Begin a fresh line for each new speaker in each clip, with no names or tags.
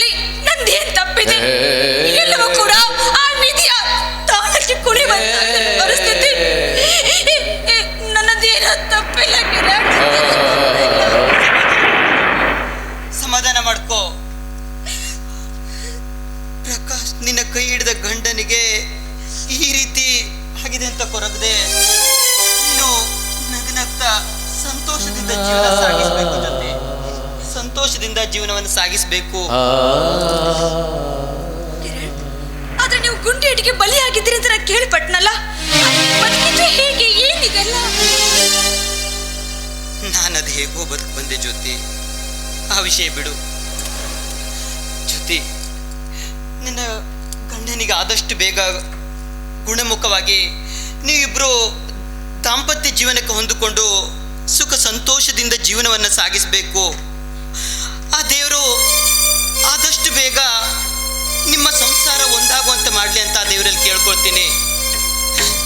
ವಿಚಾರದಲ್ಲಿ ನಂದೇನ್ ತಪ್ಪಿದೆ.
ಎಲ್ಲವೂ ಕೂಡ ಆ ನಿಧಿಯ ತಾಳಕ್ಕೆ ಕುಣಿವಂತ ಪರಿಸ್ಥಿತಿ ನನ್ನದೇನೋ ತಪ್ಪಿಲ್ಲ ಸಮಾಧಾನ ಮಾಡ್ಕೋ. ಪ್ರಕಾಶ್ ನಿನ್ನ ಕೈ ಹಿಡಿದ ಗಂಡನಿಗೆ ಈ ರೀತಿ ಆಗಿದೆ ಅಂತ ಕೊರಗದೆ ನೀನು ನಗನಗ್ತಾ ಸಂತೋಷದಿಂದ ಜೀವನ ಸಾಗಿಸಬೇಕು. ಸಂತೋಷದಿಂದ ಜೀವನವನ್ನು ಸಾಗಿಸಬೇಕು.
ಆದರೆ ನೀವು ಗುಂಡೇಟಿಗೆ ಬಲಿಯಾಗಿದ್ದೀರಿ ಅಂತ ನಾನು ಕೇಳಿಪಟ್ನಲ್ಲ? ಬದುಕಿದ್ರೆ ಹೇಗೆ ಏನಿದೆಲ್ಲ?
ನಾನದು ಹೇಗೋ ಬದುಕು ಬಂದೆ ಜ್ಯೋತಿ. ಆ ವಿಷಯ ಬಿಡು. ಜ್ಯೋತಿ ನನ್ನ ಗಂಡನಿಗೆ ಆದಷ್ಟು ಬೇಗ ಗುಣಮುಖವಾಗಿ ನೀವಿಬ್ರು ದಾಂಪತ್ಯ ಜೀವನಕ್ಕೆ ಹೊಂದಿಕೊಂಡು ಸುಖ ಸಂತೋಷದಿಂದ ಜೀವನವನ್ನು ಸಾಗಿಸಬೇಕು. ಆ ದೇವರು ಆದಷ್ಟು ಬೇಗ ನಿಮ್ಮ ಸಂಸಾರ ಒಂದಾಗುವಂತ ಮಾಡಲಿ ಅಂತ ಆ ದೇವರಲ್ಲಿ ಕೇಳ್ಕೊಳ್ತೀನಿ.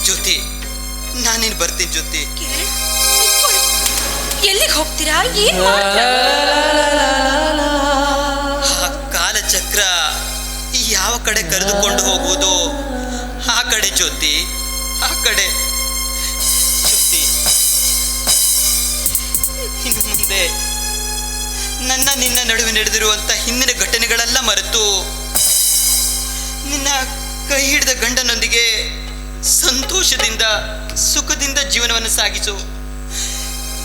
ಜ್ಯೋತಿ ನಾನೇನು ಬರ್ತೀನಿ ಜ್ಯೋತಿ.
ಎಲ್ಲಿಗೆ ಹೋಗ್ತೀರಾ? ಏನ್
ಆ ಕಾಲಚಕ್ರ ಯಾವ ಕಡೆ ಕರೆದುಕೊಂಡು ಹೋಗುವುದು? ಆ ಕಡೆ ಜ್ಯೋತಿ ಆ ಕಡೆ ಜ್ಯೋತಿ. ಇನ್ನು ಮುಂದೆ ನನ್ನ ನಿನ್ನ ನಡುವೆ ನಡೆದಿರುವಂತ ಹಿಂದಿನ ಘಟನೆಗಳೆಲ್ಲ ಮರೆತು ನಿನ್ನ ಕೈ ಹಿಡಿದ ಗಂಡನೊಂದಿಗೆ ಸಂತೋಷದಿಂದ, ಸುಖದಿಂದ ಜೀವನವನ್ನು ಸಾಗಿಸು.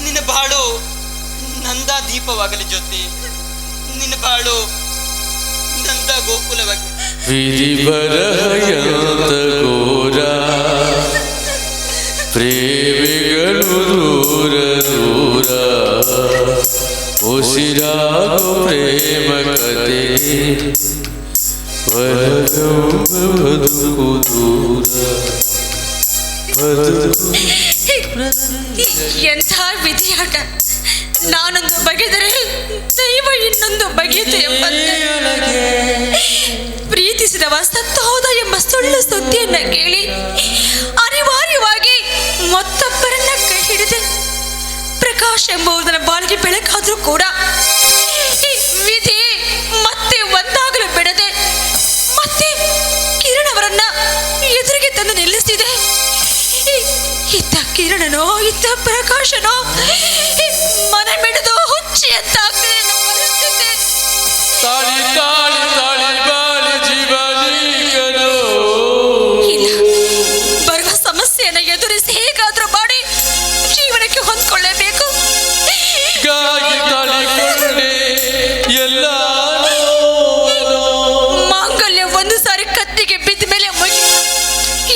ನಿನ್ನ ಬಾಳು ನಂದ ದೀಪವಾಗಲಿ ಜ್ಯೋತಿ. ನಿನ್ನ ಬಾಳು ನಂದ ಗೋಕುಲವಾಗಿ
ಪ್ರೇಮಿಗಳು ದೂರ ಉಸಿರಾಗೋ ಪ್ರೇಮ ಕತೆ ಬದುಕು ದೂರ ಬದುಕು
ಎಂಥ ವಿಧಿಯಾಟ ನಾನೊಂದು ಬಗೆದರೆ ದೈವ ಇನ್ನೊಂದು ಎಂಬಂತೆ. ಪ್ರೀತಿಸಿದವ ಸತ್ತು ಹೋದ ಎಂಬ ಸುಳ್ಳು ಸುದ್ದಿಯನ್ನ ಕೇಳಿ ಅನಿವಾರ್ಯವಾಗಿ ಪ್ರಕಾಶ್ ಎಂಬುದರ ಬಾಳಿಗೆ ಬೆಳಕಾದ್ರೂ ಕೂಡ ಈ ವಿಧಿ ಮತ್ತೆ ಒಂದಾಗಲು ಬಿಡದೆ ಮತ್ತೆ ಕಿರಣ್ ಅವರನ್ನ ಎದುರಿಗೆ ತಂದು ನಿಲ್ಲಿಸಿದೆ ಇತ್ತ ಕಿರಣನೋ ಇತ್ತ ಪ್ರಕಾಶನೋ ಮನ ಮಿಡಿದು ಹುಚ್ಚಿ ಅಂತ ಪರಿಸ್ಥಿತಿ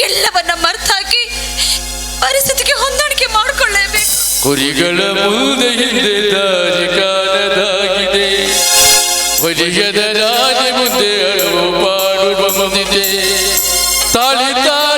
ಎಲ್ಲವನ್ನ ಮರ್ತಾಕಿ ಪರಿಸ್ಥಿತಿಗೆ ಹೊಂದಾಣಿಕೆ ಮಾಡಿಕೊಳ್ಳೇಬೇಕು.
ಕುರಿಗಳ ಮುಂದೆ ಹಿಂದೆ ದಾರಿ ಕಾಣದಾಗಿದೆ ಒಲಿಯದ ರಾಜ ಮುಂದೆ ಅಳವು ಪಾಡು ಬಂದಿದೆ ತಾಳಿ ತಾಳಿ